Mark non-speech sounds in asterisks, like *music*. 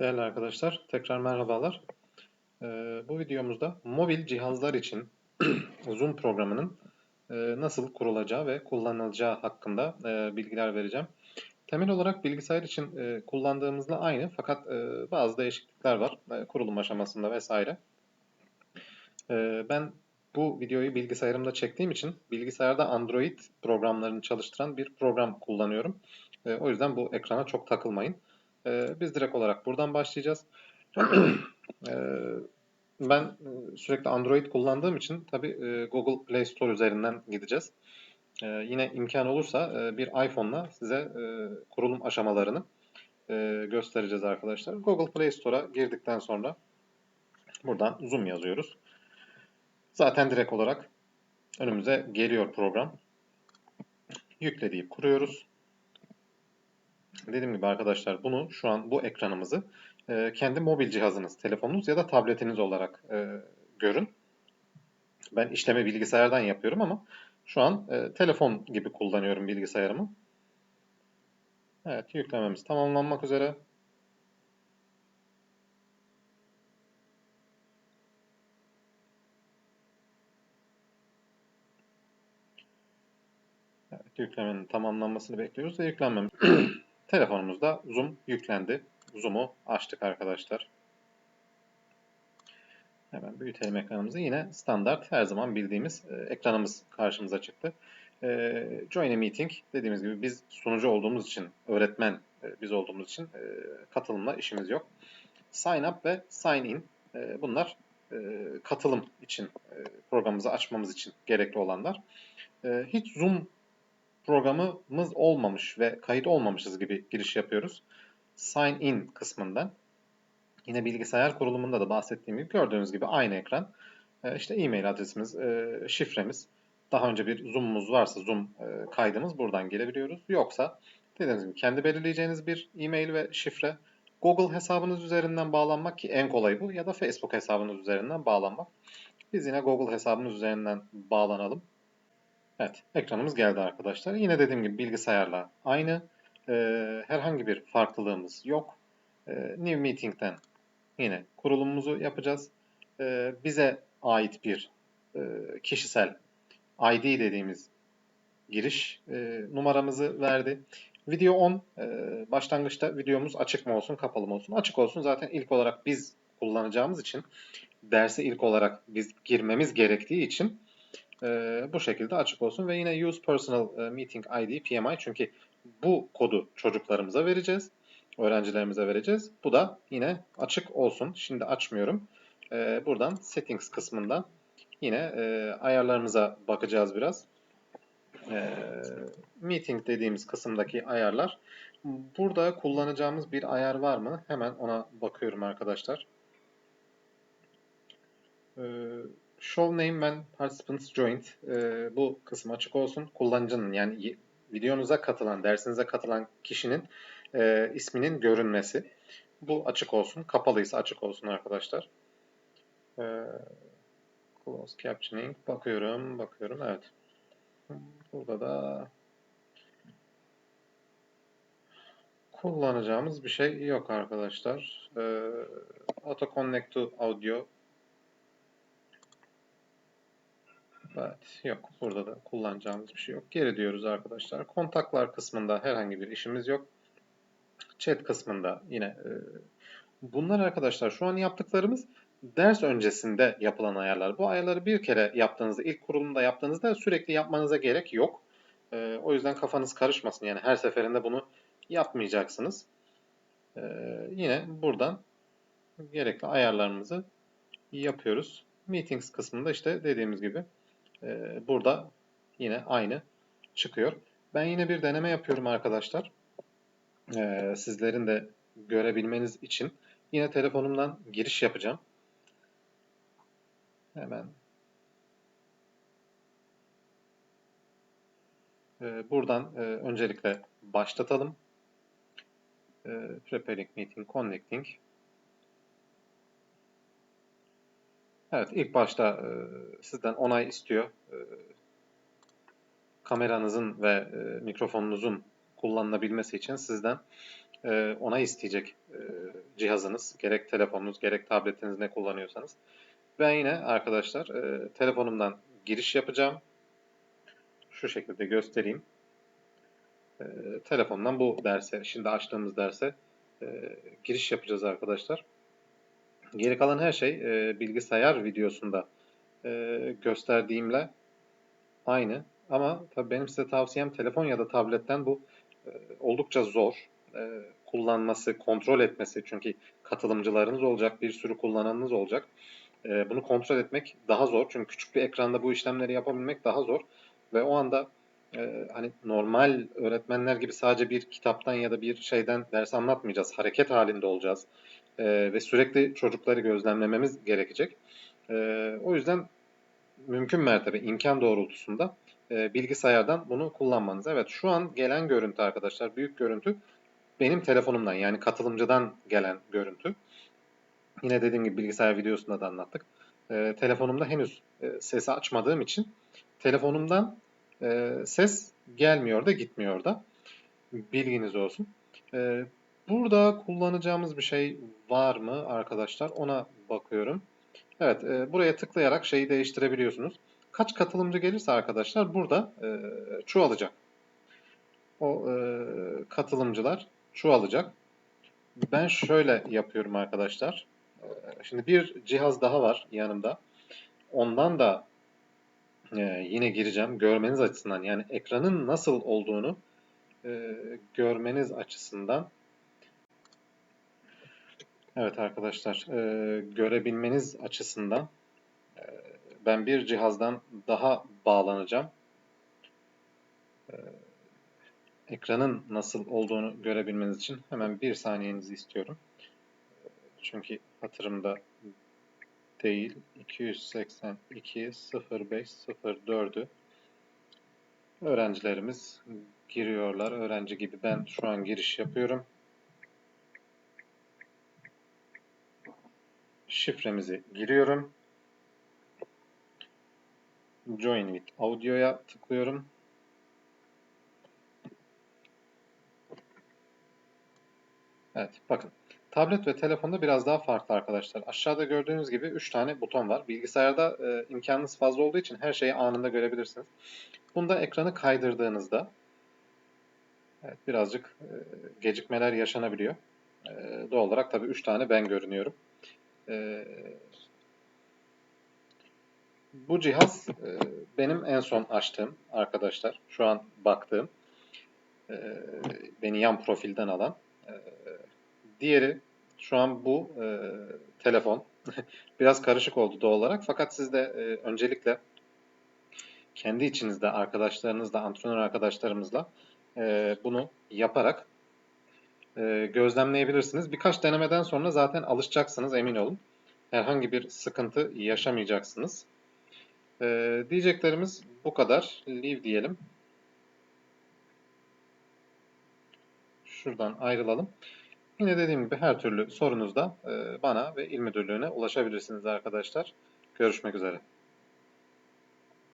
Değerli arkadaşlar, tekrar merhabalar. Ee, bu videomuzda mobil cihazlar için *clears throat* Zoom programının e, nasıl kurulacağı ve kullanılacağı hakkında e, bilgiler vereceğim. Temel olarak bilgisayar için e, kullandığımızla aynı fakat e, bazı değişiklikler var e, kurulum aşamasında vesaire. E, ben bu videoyu bilgisayarımda çektiğim için bilgisayarda Android programlarını çalıştıran bir program kullanıyorum. E, o yüzden bu ekrana çok takılmayın. E, biz direkt olarak buradan başlayacağız. *clears throat* e, ben sürekli Android kullandığım için tabii e, Google Play Store üzerinden gideceğiz. E, yine imkan olursa e, bir iPhone'la size e, kurulum aşamalarını e, göstereceğiz arkadaşlar. Google Play Store'a girdikten sonra buradan Zoom yazıyoruz. Zaten direkt olarak önümüze geliyor program. Yükle deyip kuruyoruz. Dediğim gibi arkadaşlar bunu şu an bu ekranımızı e, kendi mobil cihazınız, telefonunuz ya da tabletiniz olarak e, görün. Ben işlemi bilgisayardan yapıyorum ama şu an e, telefon gibi kullanıyorum bilgisayarımı. Evet yüklememiz tamamlanmak üzere. Evet, yüklemenin tamamlanmasını bekliyoruz ve yüklenmemiz. *clears throat* Telefonumuzda Zoom yüklendi. Zoom'u açtık arkadaşlar. Hemen büyütelim ekranımızı. Yine standart her zaman bildiğimiz e, ekranımız karşımıza çıktı. E, join a meeting dediğimiz gibi biz sunucu olduğumuz için, öğretmen e, biz olduğumuz için e, katılımla işimiz yok. Sign up ve sign in e, bunlar e, katılım için, e, programımızı açmamız için gerekli olanlar. E, hiç Zoom programımız olmamış ve kayıt olmamışız gibi giriş yapıyoruz. Sign in kısmından. Yine bilgisayar kurulumunda da bahsettiğim gibi gördüğünüz gibi aynı ekran. Ee, işte e-mail adresimiz, e, şifremiz. Daha önce bir Zoom'umuz varsa Zoom e, kaydımız buradan gelebiliyoruz. Yoksa dediğimiz gibi kendi belirleyeceğiniz bir e-mail ve şifre. Google hesabınız üzerinden bağlanmak ki en kolay bu ya da Facebook hesabınız üzerinden bağlanmak. Biz yine Google hesabımız üzerinden bağlanalım. Evet, ekranımız geldi arkadaşlar. Yine dediğim gibi bilgisayarla aynı. E, herhangi bir farklılığımız yok. E, New Meeting'den yine kurulumumuzu yapacağız. E, bize ait bir e, kişisel ID dediğimiz giriş e, numaramızı verdi. Video 10. E, başlangıçta videomuz açık mı olsun, kapalı mı olsun? Açık olsun. Zaten ilk olarak biz kullanacağımız için derse ilk olarak biz girmemiz gerektiği için e, bu şekilde açık olsun ve yine use personal e, meeting ID PMI çünkü bu kodu çocuklarımıza vereceğiz. Öğrencilerimize vereceğiz. Bu da yine açık olsun. Şimdi açmıyorum. E, buradan settings kısmından yine e, ayarlarımıza bakacağız biraz. E, meeting dediğimiz kısımdaki ayarlar. Burada kullanacağımız bir ayar var mı? Hemen ona bakıyorum arkadaşlar. E, Show name and participants joined. E, bu kısım açık olsun. Kullanıcının yani videonuza katılan, dersinize katılan kişinin e, isminin görünmesi. Bu açık olsun. Kapalıysa açık olsun arkadaşlar. E, close captioning. Bakıyorum, bakıyorum. Evet. Burada da kullanacağımız bir şey yok arkadaşlar. E, auto connect to audio Evet, yok. Burada da kullanacağımız bir şey yok. Geri diyoruz arkadaşlar. Kontaklar kısmında herhangi bir işimiz yok. Chat kısmında yine e, bunlar arkadaşlar şu an yaptıklarımız ders öncesinde yapılan ayarlar. Bu ayarları bir kere yaptığınızda, ilk kurulumda yaptığınızda sürekli yapmanıza gerek yok. E, o yüzden kafanız karışmasın. Yani her seferinde bunu yapmayacaksınız. E, yine buradan gerekli ayarlarımızı yapıyoruz. Meetings kısmında işte dediğimiz gibi ee, burada yine aynı çıkıyor. Ben yine bir deneme yapıyorum arkadaşlar. Ee, sizlerin de görebilmeniz için. Yine telefonumdan giriş yapacağım. Hemen ee, buradan e, öncelikle başlatalım. Preparing Meeting Connecting. Evet, ilk başta e, sizden onay istiyor. E, kameranızın ve e, mikrofonunuzun kullanılabilmesi için sizden e, onay isteyecek e, cihazınız, gerek telefonunuz, gerek tabletiniz ne kullanıyorsanız. Ben yine arkadaşlar e, telefonumdan giriş yapacağım. Şu şekilde göstereyim. E, telefondan bu derse, şimdi açtığımız derse e, giriş yapacağız arkadaşlar. Geri kalan her şey e, bilgisayar videosunda e, gösterdiğimle aynı. Ama tabii benim size tavsiyem telefon ya da tabletten bu e, oldukça zor. E, kullanması, kontrol etmesi. Çünkü katılımcılarınız olacak, bir sürü kullananınız olacak. E, bunu kontrol etmek daha zor. Çünkü küçük bir ekranda bu işlemleri yapabilmek daha zor. Ve o anda e, hani normal öğretmenler gibi sadece bir kitaptan ya da bir şeyden ders anlatmayacağız. Hareket halinde olacağız. E, ve sürekli çocukları gözlemlememiz gerekecek. E, o yüzden mümkün mertebe imkan doğrultusunda e, bilgisayardan bunu kullanmanız. Evet şu an gelen görüntü arkadaşlar büyük görüntü benim telefonumdan yani katılımcıdan gelen görüntü. Yine dediğim gibi bilgisayar videosunda da anlattık. E, telefonumda henüz e, sesi açmadığım için telefonumdan e, ses gelmiyor da gitmiyor da. Bilginiz olsun. E, burada kullanacağımız bir şey var mı arkadaşlar? Ona bakıyorum. Evet, e, buraya tıklayarak şeyi değiştirebiliyorsunuz. Kaç katılımcı gelirse arkadaşlar burada e, çoğalacak. O e, katılımcılar çoğalacak. Ben şöyle yapıyorum arkadaşlar. E, şimdi bir cihaz daha var yanımda. Ondan da e, yine gireceğim. Görmeniz açısından yani ekranın nasıl olduğunu e, görmeniz açısından Evet arkadaşlar, e, görebilmeniz açısından e, ben bir cihazdan daha bağlanacağım. E, ekranın nasıl olduğunu görebilmeniz için hemen bir saniyenizi istiyorum. Çünkü hatırımda değil. 282 05 04'ü öğrencilerimiz giriyorlar. Öğrenci gibi ben şu an giriş yapıyorum. Şifremizi giriyorum. Join with Audio'ya tıklıyorum. Evet bakın. Tablet ve telefonda biraz daha farklı arkadaşlar. Aşağıda gördüğünüz gibi 3 tane buton var. Bilgisayarda e, imkanınız fazla olduğu için her şeyi anında görebilirsiniz. Bunda ekranı kaydırdığınızda evet, birazcık e, gecikmeler yaşanabiliyor. E, doğal olarak tabii 3 tane ben görünüyorum. Ee, bu cihaz e, benim en son açtığım arkadaşlar. Şu an baktığım. E, beni yan profilden alan. E, diğeri şu an bu e, telefon. *laughs* Biraz karışık oldu doğal olarak. Fakat siz de e, öncelikle kendi içinizde arkadaşlarınızla, antrenör arkadaşlarımızla e, bunu yaparak e, gözlemleyebilirsiniz. Birkaç denemeden sonra zaten alışacaksınız emin olun. Herhangi bir sıkıntı yaşamayacaksınız. E, diyeceklerimiz bu kadar. Leave diyelim. Şuradan ayrılalım. Yine dediğim gibi her türlü sorunuzda e, bana ve il müdürlüğüne ulaşabilirsiniz arkadaşlar. Görüşmek üzere.